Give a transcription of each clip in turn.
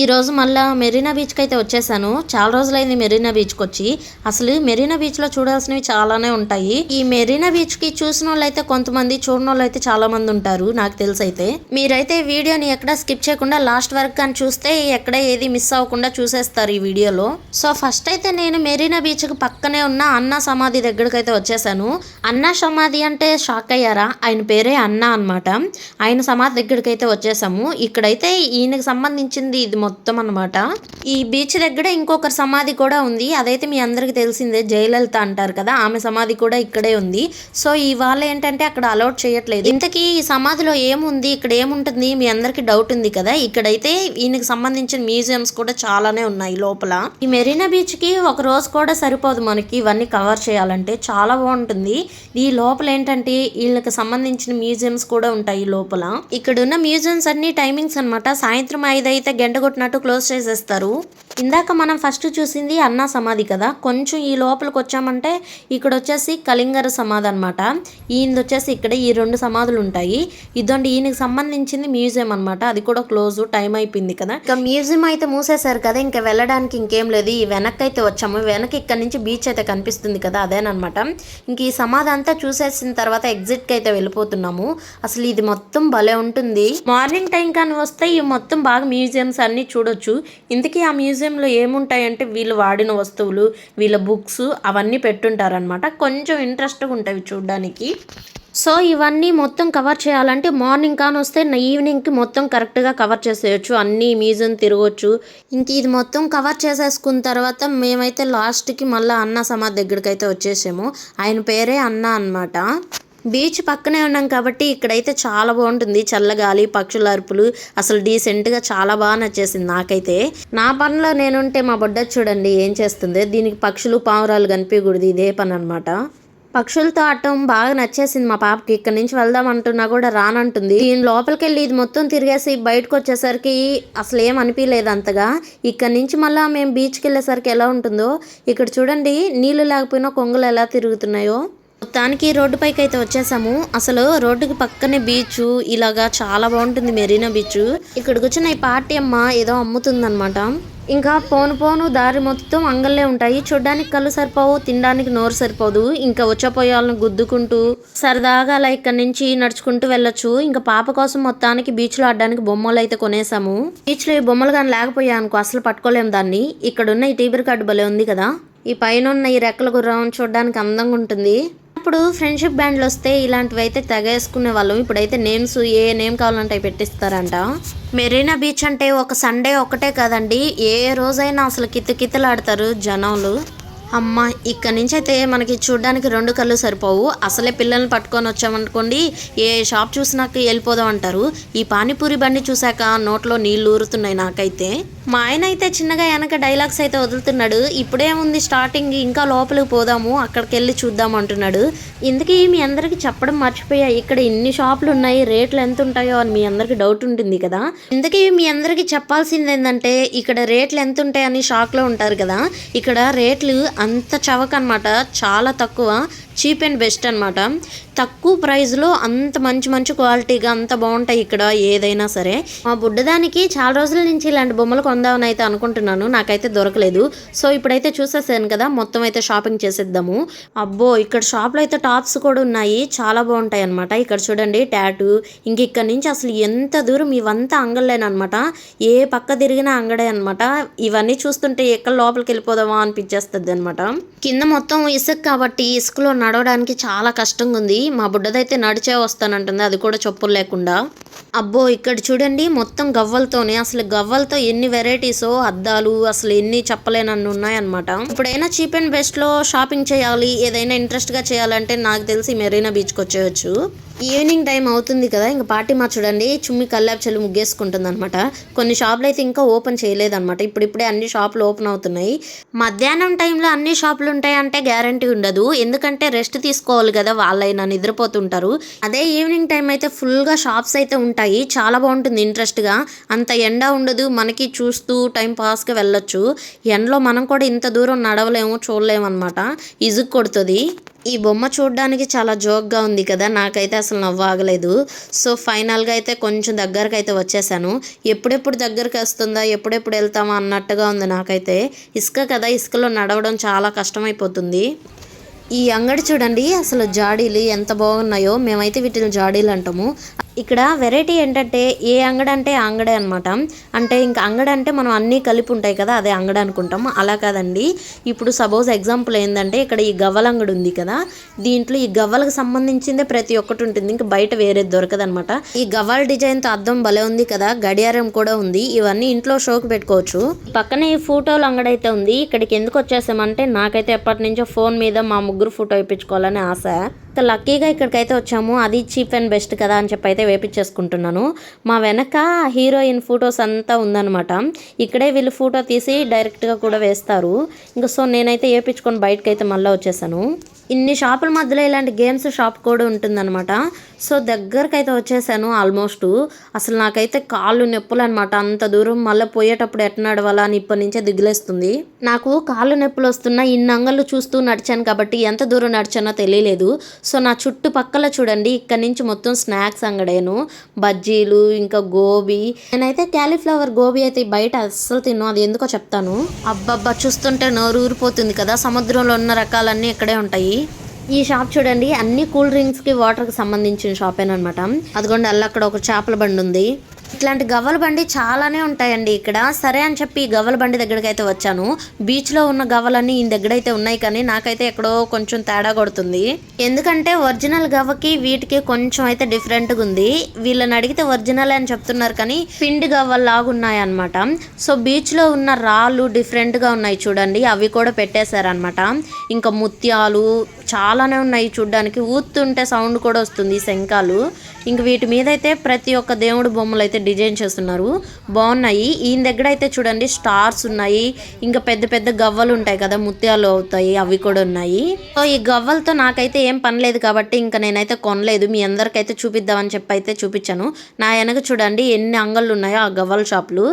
ఈ రోజు మళ్ళా మెరీనా బీచ్కి అయితే వచ్చేసాను. చాలా రోజులైంది మెరీనా బీచ్కి వచ్చి అసలు మెరీనా బీచ్లో చూడాల్సినవి చాలానే ఉంటాయి. ఈ మెరీనా బీచ్కి చూసిన వాళ్ళు అయితే కొంతమంది చూడని వాళ్ళు అయితే చాలా మంది ఉంటారు నాకు తెలిసి అయితే మీరైతే ఈ వీడియోని ఎక్కడ స్కిప్ చేయకుండా లాస్ట్ వరకు కానీ చూస్తే ఎక్కడ ఏది మిస్ అవ్వకుండా చూసేస్తారు ఈ వీడియోలో. సో ఫస్ట్ అయితే నేను మెరీనా బీచ్కి పక్కనే ఉన్న అన్నా సమాధి దగ్గరికి అయితే వచ్చేసాను. అన్నా సమాధి అంటే షాక్ అయ్యారా? ఆయన పేరే అన్నా అన్నమాట. ఆయన సమాధి దగ్గరికి అయితే వచ్చేసాము. ఇక్కడైతే ఈయనకి సంబంధించింది ఇది మొత్తం అన్నమాట. ఈ బీచ్ దగ్గర ఇంకొకరి సమాధి కూడా ఉంది. అదైతే మీ అందరికి తెలిసిందే జయలలిత అంటారు కదా ఆమె సమాధి కూడా ఇక్కడే ఉంది. సో ఇవాళ ఏంటంటే అక్కడ అలౌట్ చేయట్లేదు. ఇంతకీ ఈ సమాధిలో ఏముంది? ఇక్కడ ఏముంటుంది? మీ అందరికి డౌట్ ఉంది కదా? ఇక్కడైతే ఈయనకి సంబంధించిన మ్యూజియంస్ కూడా చాలానే ఉన్నాయి లోపల. ఈ మెరీనా బీచ్కి ఒక రోజు కూడా సరిపోదు మనకి ఇవన్నీ కవర్ చేయాలంటే. చాలా బాగుంటుంది. ఈ లోపల ఏంటంటే వీళ్ళకి సంబంధించిన మ్యూజియంస్ కూడా ఉంటాయి లోపల. ఇక్కడ ఉన్న మ్యూజియంస్ అన్ని టైమింగ్స్ అన్నమాట. సాయంత్రం ఐదు అయితే గంట కొట్టినట్టు క్లోజ్ చేసేస్తారు. ఇందాక మనం ఫస్ట్ చూసింది అన్నా సమాధి కదా. కొంచెం ఈ లోపలికి వచ్చామంటే ఇక్కడ వచ్చేసి కలింగర సమాధి అనమాట ఈయనది వచ్చేసి ఇక్కడ ఈ రెండు సమాధులు ఉంటాయి. ఇదండి ఈయనకి సంబంధించింది మ్యూజియం అన్నమాట. అది కూడా క్లోజ్ టైం అయిపోయింది కదా. ఇంకా మ్యూజియం అయితే మూసేశారు కదా ఇంకా వెళ్ళడానికి ఇంకేం లేదు. ఈ వెనక్కి అయితే వచ్చాము. వెనక్కి ఇక్కడ నుంచి బీచ్ అయితే కనిపిస్తుంది కదా అదేనమాట ఇంక ఈ సమాధి అంతా చూసేసిన తర్వాత ఎగ్జిట్కి అయితే వెళ్ళిపోతున్నాము. అసలు ఇది మొత్తం భలే ఉంటుంది. మార్నింగ్ టైం కానీ వస్తే ఈ మొత్తం బాగా మ్యూజియంస్ అన్ని చూడొచ్చు. ఇంతకీ ఆ మ్యూజియం మ్యూజియంలో ఏముంటాయంటే వీళ్ళు వాడిన వస్తువులు వీళ్ళ బుక్స్ అవన్నీ పెట్టుంటారనమాట కొంచెం ఇంట్రెస్ట్గా ఉంటాయి చూడడానికి. సో ఇవన్నీ మొత్తం కవర్ చేయాలంటే మార్నింగ్ కానీ వస్తే ఈవినింగ్కి మొత్తం కరెక్ట్గా కవర్ చేసేయచ్చు. అన్ని మ్యూజియం తిరగవచ్చు ఇంక ఇది మొత్తం కవర్ చేసేసుకున్న తర్వాత మేమైతే లాస్ట్కి మళ్ళీ అన్న సమాధి దగ్గరికి అయితే వచ్చేసాము. ఆయన పేరే అన్న అన్నమాట. బీచ్ పక్కనే ఉన్నాం కాబట్టి ఇక్కడైతే చాలా బాగుంటుంది. చల్లగాలి పక్షుల అరుపులు. అసలు డీసెంట్గా చాలా బాగా నచ్చేసింది నాకైతే. నా పనిలో నేనుంటే మా బొడ్డ చూడండి ఏం చేస్తుంది. దీనికి పక్షులు పావురాలు కనిపించకూడదు. ఇదే పని అనమాట పక్షులతో ఆడటం బాగా నచ్చేసింది మా పాపకి. ఇక్కడ నుంచి వెళ్దాం అంటున్నా కూడా రానంటుంది. దీని లోపలికి వెళ్ళి ఇది మొత్తం తిరిగేసి బయటకు వచ్చేసరికి అసలు ఏం అనిపించలేదు అంతగా. ఇక్కడ నుంచి మళ్ళీ మేము బీచ్కి వెళ్ళేసరికి ఎలా ఉంటుందో. ఇక్కడ చూడండి నీళ్ళు లేకపోయినా కొంగలు ఎలా తిరుగుతున్నాయో. మొత్తానికి రోడ్డు పైకి అయితే వచ్చేసాము. అసలు రోడ్డుకి పక్కనే బీచ్ ఇలాగా చాలా బాగుంటుంది మెరీనా బీచ్ ఇక్కడికి వచ్చిన ఈ పార్టీ అమ్మ ఏదో అమ్ముతుందన్నమాట. ఇంకా పోను పోను దారి మొత్తం అంగళ్ళే ఉంటాయి. చూడ్డానికి కళ్ళు సరిపోవు తినడానికి నోరు సరిపోదు. ఇంకా వచ్చపోయే వాళ్ళని గుద్దుకుంటూ సరదాగా అలా ఇక్కడ నుంచి నడుచుకుంటూ వెళ్ళొచ్చు. ఇంకా పాప కోసం మొత్తానికి బీచ్లో ఆడడానికి బొమ్మలు అయితే కొనేసాము. బీచ్లో ఈ బొమ్మలు కానీ లేకపోయా అనుకో అసలు పట్టుకోలేము దాన్ని. ఇక్కడ ఉన్న ఈ టీబర్ కార్డు భలే ఉంది కదా. ఈ పైన ఉన్న ఈ రెక్కల గుర్రం చూడడానికి అందంగా ఉంటుంది. ఇప్పుడు ఫ్రెండ్షిప్ బ్యాండ్లు వస్తే ఇలాంటివి అయితే తెగేసుకునే వాళ్ళం. ఇప్పుడైతే నేమ్స్ ఏ నేమ్ కావాలంటే అవి పెట్టిస్తారంట. మెరీనా బీచ్ అంటే ఒక సండే ఒకటే కదండి. ఏ రోజైనా అసలు కితకితలాడతారు జనాలు. అమ్మ ఇక్కడ నుంచి అయితే మనకి చూడడానికి రెండు కళ్ళు సరిపోవు. అసలే పిల్లల్ని పట్టుకొని వచ్చామనుకోండి ఏ షాప్ చూసినాక వెళ్ళిపోదాం అంటారు ఈ పానీపూరి బండి చూశాక నోట్లో నీళ్ళు ఊరుతున్నాయి నాకైతే. మా ఆయన అయితే చిన్నగా వెనక డైలాగ్స్ అయితే వదులుతున్నాడు. ఇప్పుడేముంది స్టార్టింగ్ ఇంకా లోపలికి పోదాము అక్కడికి వెళ్ళి చూద్దాం అంటున్నాడు. ఇందుకే మీ అందరికి చెప్పడం మర్చిపోయా ఇక్కడ ఇన్ని షాపులు ఉన్నాయి రేట్లు ఎంత ఉంటాయో అని మీ అందరికి డౌట్ ఉంటుంది కదా. ఇందుకే మీ అందరికి చెప్పాల్సింది ఏంటంటే ఇక్కడ రేట్లు ఎంత ఉంటాయని షాక్లో ఉంటారు కదా. ఇక్కడ రేట్లు అంత చవక అనమాట చాలా తక్కువ. చీప్ అండ్ బెస్ట్ అనమాట తక్కువ ప్రైస్లో అంత మంచి మంచి క్వాలిటీగా అంత బాగుంటాయి ఇక్కడ ఏదైనా సరే. మా బుడ్డదానికి చాలా రోజుల నుంచి ఇలాంటి బొమ్మలు కొందామని అయితే అనుకుంటున్నాను. నాకైతే దొరకలేదు. సో ఇప్పుడైతే చూసేసాను కదా మొత్తం అయితే షాపింగ్ చేసేద్దాము. అబ్బో ఇక్కడ షాప్లో అయితే టాప్స్ కూడా ఉన్నాయి. చాలా బాగుంటాయి అనమాట ఇక్కడ చూడండి ట్యాటూ ఇంక ఇక్కడ నుంచి అసలు ఎంత దూరం ఇవంతా అంగళ్ళేనమాట ఏ పక్క తిరిగినా అంగడే అనమాట ఇవన్నీ చూస్తుంటే ఎక్కడ లోపలికి వెళ్ళిపోదామా అనిపించేస్తుంది అనమాట కింద మొత్తం ఇసుక కాబట్టి ఇసుకలో నడవడానికి చాలా కష్టంగా ఉంది మా బుడ్డదైతే నడిచే వస్తానంటుంది. అది కూడా చెప్పులు లేకుండా. అబ్బో ఇక్కడ చూడండి మొత్తం గవ్వలతోనే. అసలు గవ్వలతో ఎన్ని వెరైటీస్ అద్దాలు అసలు ఎన్ని చెప్పలేనన్ని ఉన్నాయన్నమాట. ఇప్పుడైనా చీప్ అండ్ బెస్ట్లో షాపింగ్ చేయాలి ఏదైనా ఇంట్రెస్ట్గా చేయాలంటే నాకు తెలిసి మెరీనా బీచ్కి వచ్చేయచ్చు. ఈవినింగ్ టైం అవుతుంది కదా ఇంకా పార్టీ మా చూడండి చుమ్మి కల్లాపు ముగ్గేసుకుంటుంది అనమాట కొన్ని షాపులు అయితే ఇంకా ఓపెన్ చేయలేదన్నమాట. ఇప్పుడిప్పుడే అన్ని షాపులు ఓపెన్ అవుతున్నాయి. మధ్యాహ్నం టైంలో అన్ని షాపులు ఉంటాయంటే గ్యారంటీ ఉండదు. ఎందుకంటే రెస్ట్ తీసుకోవాలి కదా వాళ్ళైనా నిద్రపోతుంటారు. అదే ఈవినింగ్ టైం అయితే ఫుల్గా షాప్స్ అయితే ఉంటాయి. చాలా బాగుంటుంది ఇంట్రెస్ట్గా అంత ఎండ ఉండదు. మనకి చూస్తూ టైం పాస్గా వెళ్ళొచ్చు. ఎండలో మనం కూడా ఇంత దూరం నడవలేము చూడలేము అనమాట ఇసుగు కొడుతుంది. ఈ బొమ్మ చూడడానికి చాలా జోక్గా ఉంది కదా. నాకైతే అసలు నవ్వు ఆగలేదు సో ఫైనల్గా అయితే కొంచెం దగ్గరకు అయితే వచ్చేసాను. ఎప్పుడెప్పుడు దగ్గరికి వస్తుందా ఎప్పుడెప్పుడు వెళ్తామా అన్నట్టుగా ఉంది నాకైతే. ఇసుక కదా ఇసుకలో నడవడం చాలా కష్టమైపోతుంది. ఈ అంగడి చూడండి. అసలు జాడీలు ఎంత బాగున్నాయో. మేమైతే వీటిని జాడీలు అంటాము. ఇక్కడ వెరైటీ ఏంటంటే ఏ అంగడి అంటే అంగడే అనమాట అంటే ఇంకా అంగడి అంటే మనం అన్నీ కలిపి ఉంటాయి కదా అదే అంగడి అనుకుంటాం అలా కాదండి. ఇప్పుడు సపోజ్ ఎగ్జాంపుల్ ఏంటంటే ఇక్కడ ఈ గవ్వల అంగడి ఉంది కదా దీంట్లో ఈ గవ్వలకు సంబంధించిందే ప్రతి ఒక్కటి ఉంటుంది. ఇంకా బయట వేరే దొరకదు అనమాట ఈ గవ్వల డిజైన్తో అద్దం భలే ఉంది కదా గడియారం కూడా ఉంది. ఇవన్నీ ఇంట్లో షోకి పెట్టుకోవచ్చు. పక్కనే ఈ ఫోటోలు అంగడి అయితే ఉంది. ఇక్కడికి ఎందుకు వచ్చేసామంటే నాకైతే ఎప్పటి నుంచో ఫోన్ మీద మా ముగ్గురు ఫోటో ఇప్పించుకోవాలని ఆశ. లక్కీగా ఇక్కడికైతే వచ్చాము. అది చీప్ అండ్ బెస్ట్ కదా అని చెప్పి అయితే వేపించేసుకుంటున్నాను మా వెనక హీరోయిన్ ఫొటోస్ అంతా ఉందనమాట ఇక్కడే వీళ్ళు ఫోటో తీసి డైరెక్ట్గా కూడా వేస్తారు. ఇంకా సో నేనైతే వేపించుకొని బయటకైతే అయితే మళ్ళీ వచ్చేసాను. ఇన్ని షాపుల మధ్యలో ఇలాంటి గేమ్స్ షాప్ కూడా ఉంటుందన్నమాట. సో దగ్గరకు అయితే వచ్చేసాను ఆల్మోస్ట్ అసలు నాకైతే కాళ్ళు నొప్పులు అనమాట అంత దూరం మళ్ళీ పోయేటప్పుడు ఎట్లా నడవాలా అని ఇప్పటి నుంచే దిగులేస్తుంది. నాకు కాళ్ళు నొప్పులు వస్తున్నా ఇన్ని అంగళ్ళు చూస్తూ నడిచాను కాబట్టి ఎంత దూరం నడిచానో తెలియలేదు. సో నా చుట్టుపక్కల చూడండి ఇక్కడ నుంచి మొత్తం స్నాక్స్ అంగడేను బజ్జీలు ఇంకా గోబీ. నేనైతే క్యాలీఫ్లవర్ గోబీ అయితే బయట అస్సలు తిన్నాను అది ఎందుకో చెప్తాను. అబ్బబ్బా చూస్తుంటే నోరు ఊరిపోతుంది కదా సముద్రంలో ఉన్న రకాలన్నీ ఇక్కడే ఉంటాయి. ఈ షాప్ చూడండి అన్ని కూల్ డ్రింక్స్కి వాటర్కి సంబంధించిన షాపేనమాట అదిగోండి అల్ల అక్కడ ఒక చేపల బండి ఉంది ఇట్లాంటి గవ్వల బండి చాలానే ఉంటాయండి ఇక్కడ. సరే అని చెప్పి గవ్వల బండి దగ్గరికి అయితే వచ్చాను. బీచ్లో ఉన్న గవ్వలన్నీ ఈ దగ్గర అయితే ఉన్నాయి కానీ నాకైతే ఎక్కడో కొంచెం తేడా కొడుతుంది. ఎందుకంటే ఒరిజినల్ గవ్వకి వీటికి కొంచెం అయితే డిఫరెంట్గా ఉంది. వీళ్ళని అడిగితే ఒరిజినల్ అని చెప్తున్నారు కానీ పిండి గవ్వల్లాగా ఉన్నాయి అనమాట సో బీచ్లో ఉన్న రాళ్ళు డిఫరెంట్గా ఉన్నాయి చూడండి. అవి కూడా పెట్టేశారనమాట ఇంకా ముత్యాలు చాలానే ఉన్నాయి చూడ్డానికి. ఊతుంటే సౌండ్ కూడా వస్తుంది ఈ శంఖాలు. ఇంక వీటి మీద అయితే ప్రతి ఒక్క దేవుడు బొమ్మలు అయితే డిజైన్ చేస్తున్నారు. బాగున్నాయి. ఈయన దగ్గర అయితే చూడండి స్టార్స్ ఉన్నాయి. ఇంకా పెద్ద పెద్ద గవ్వలు ఉంటాయి కదా ముత్యాలు అవుతాయి అవి కూడా ఉన్నాయి. సో ఈ గవ్వలతో నాకైతే ఏం పనిలేదు కాబట్టి ఇంకా నేనైతే కొనలేదు. మీ అందరికైతే చూపిద్దామని చెప్పి అయితే చూపించాను. నా వెనక చూడండి ఎన్ని అంగళ్ళు ఉన్నాయో ఆ గవ్వల షాపులు.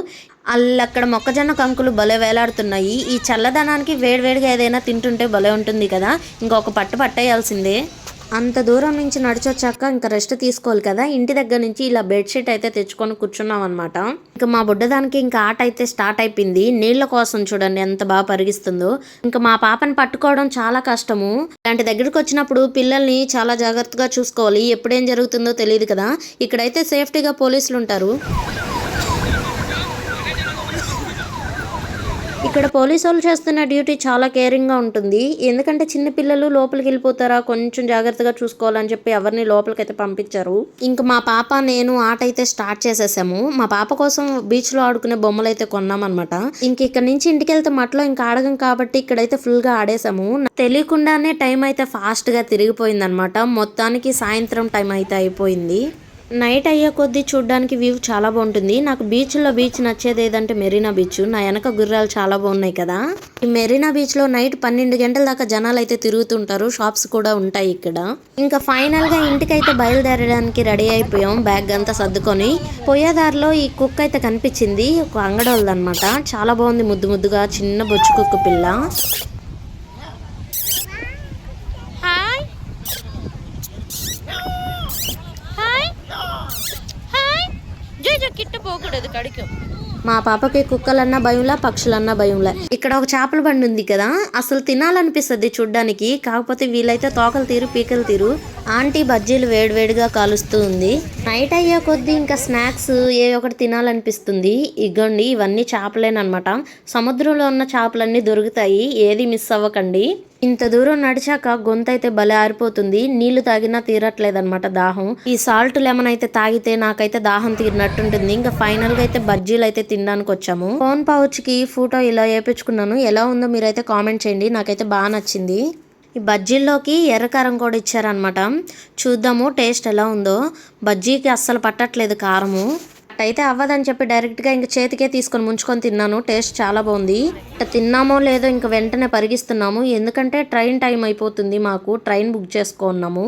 అక్కడ మొక్కజొన్న కంకులు భలే వేలాడుతున్నాయి. ఈ చల్లదనానికి వేడివేడిగా ఏదైనా తింటుంటే భలే ఉంటుంది కదా. ఇంకొక పట్టు పట్టేయాల్సిందే. అంత దూరం నుంచి నడిచొచ్చాక ఇంకా రెస్ట్ తీసుకోవాలి కదా. ఇంటి దగ్గర నుంచి ఇలా బెడ్షీట్ అయితే తెచ్చుకొని కూర్చున్నాం అనమాట ఇంకా మా బుడ్డదానికి ఇంకా ఆట అయితే స్టార్ట్ అయిపోయింది. నీళ్ళ కోసం చూడండి ఎంత బాగా పరిగిస్తుందో. ఇంకా మా పాపని పట్టుకోవడం చాలా కష్టము. ఇలాంటి దగ్గరికి వచ్చినప్పుడు పిల్లల్ని చాలా జాగ్రత్తగా చూసుకోవాలి. ఎప్పుడేం జరుగుతుందో తెలియదు కదా. ఇక్కడైతే సేఫ్టీగా పోలీసులు ఉంటారు ఇక్కడ పోలీసు వాళ్ళు చేస్తున్న డ్యూటీ చాలా కేరింగ్గా ఉంటుంది. ఎందుకంటే చిన్నపిల్లలు లోపలికి వెళ్ళిపోతారా? కొంచెం జాగ్రత్తగా చూసుకోవాలని చెప్పి ఎవరిని లోపలికి అయితే పంపించారు. ఇంకా మా పాప నేను ఆట అయితే స్టార్ట్ చేసేసాము. మా పాప కోసం బీచ్లో ఆడుకునే బొమ్మలు అయితే కొన్నామన్నమాట ఇంక ఇక్కడ నుంచి ఇంటికి వెళ్తే మట్లో ఇంకా ఆడగం కాబట్టి ఇక్కడైతే ఫుల్గా ఆడేసాము. తెలియకుండానే టైం అయితే ఫాస్ట్గా తిరిగిపోయిందనమాట మొత్తానికి సాయంత్రం టైం అయితే అయిపోయింది. నైట్ అయ్యే కొద్దీ చూడడానికి వ్యూ చాలా బాగుంటుంది. నాకు బీచ్లో బీచ్ నచ్చేది ఏదంటే మెరీనా బీచ్. నా వెనక గుర్రాలు చాలా బాగున్నాయి కదా. ఈ మెరీనా బీచ్లో నైట్ పన్నెండు గంటల దాకా జనాలు అయితే తిరుగుతుంటారు. షాప్స్ కూడా ఉంటాయి ఇక్కడ. ఇంకా ఫైనల్గా ఇంటికైతే బయలుదేరడానికి రెడీ అయిపోయాం. బ్యాగ్ అంతా సర్దుకొని పోయేదారిలో ఈ కుక్క అయితే కనిపించింది. ఒక అంగడోళ్ళదనమాట చాలా బాగుంది ముద్దు ముద్దుగా. చిన్న బొచ్చు కుక్క పిల్ల. పోకూడదు కడికం మా పాపకి కుక్కలన్నా భయంలా పక్షులన్నా భయంలా. ఇక్కడ ఒక చేపల బండి ఉంది కదా అసలు తినాలనిపిస్తుంది చూడ్డానికి. కాకపోతే వీలైతే తోకలు తీరు పీకలు తీరు. ఆంటీ బజ్జీలు వేడివేడిగా కాలుస్తూ ఉంది. నైట్ అయ్యే కొద్దీ ఇంకా స్నాక్స్ ఏ ఒకటి తినాలనిపిస్తుంది. ఇగోండి ఇవన్నీ చేపలేనమాట సముద్రంలో ఉన్న చేపలన్నీ దొరుకుతాయి ఏది మిస్ అవ్వకండి. ఇంత దూరం నడిచాక గొంతు అయితే భలే ఆరిపోతుంది. నీళ్ళు తాగినా తీరట్లేదన్నమాట దాహం. ఈ సాల్ట్ లెమన్ అయితే తాగితే నాకైతే దాహం తీరినట్టుంటుంది. ఇంకా ఫైనల్గా అయితే బజ్జీలు అయితే తినడానికి వచ్చాము. ఫోన్ పౌచ్కి ఫోటో ఇలా వేపించుకున్నాను ఎలా ఉందో మీరైతే కామెంట్ చేయండి. నాకైతే బాగా నచ్చింది. ఈ బజ్జీల్లోకి ఎర్రకారం కూడా ఇచ్చారనమాట చూద్దాము టేస్ట్ ఎలా ఉందో. బజ్జీకి అస్సలు పట్టట్లేదు కారము. అయితే అవ్వదని చెప్పి డైరెక్ట్గా ఇంక చేతికే తీసుకొని ముంచుకొని తిన్నాను. టేస్ట్ చాలా బాగుంది. తిన్నామో లేదో ఇంక వెంటనే పరిగిస్తున్నాము. ఎందుకంటే ట్రైన్ టైం అయిపోతుంది మాకు. ట్రైన్ బుక్ చేసుకున్నాము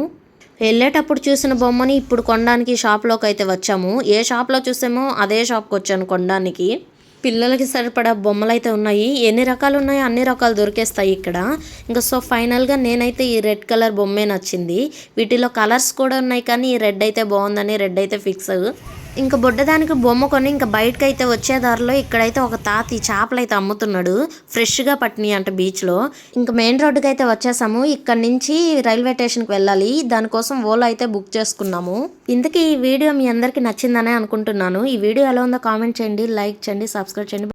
వెళ్ళేటప్పుడు చూసిన బొమ్మని ఇప్పుడు కొనడానికి షాప్లోకి అయితే వచ్చాము. ఏ షాప్లో చూసామో అదే షాప్కి వచ్చాను కొనడానికి. పిల్లలకి సరిపడా బొమ్మలు అయితే ఉన్నాయి. ఎన్ని రకాలు ఉన్నాయో అన్ని రకాలు దొరికేస్తాయి ఇక్కడ. ఇంకా సో ఫైనల్గా నేనైతే ఈ రెడ్ కలర్ బొమ్మే నచ్చింది. వీటిలో కలర్స్ కూడా ఉన్నాయి కానీ ఈ రెడ్ అయితే బాగుందని రెడ్ అయితే ఫిక్స్ ఇంకా బుడ్డదానికి బొమ్మ కొని ఇంకా బయటకు అయితే వచ్చే దారిలో ఇక్కడైతే ఒక తాత ఈ చేపలు అయితే అమ్ముతున్నాడు. ఫ్రెష్గా పట్టినాయి అంట బీచ్లో. ఇంకా మెయిన్ రోడ్డుకి అయితే వచ్చేసాము. ఇక్కడ నుంచి రైల్వే స్టేషన్కి వెళ్ళాలి. దానికోసం ఓలా అయితే బుక్ చేసుకున్నాము. ఇంతకీ ఈ వీడియో మీ అందరికీ నచ్చిందనే అనుకుంటున్నాను. ఈ వీడియో ఎలా ఉందో కామెంట్ చేయండి లైక్ చేయండి సబ్స్క్రైబ్ చేయండి.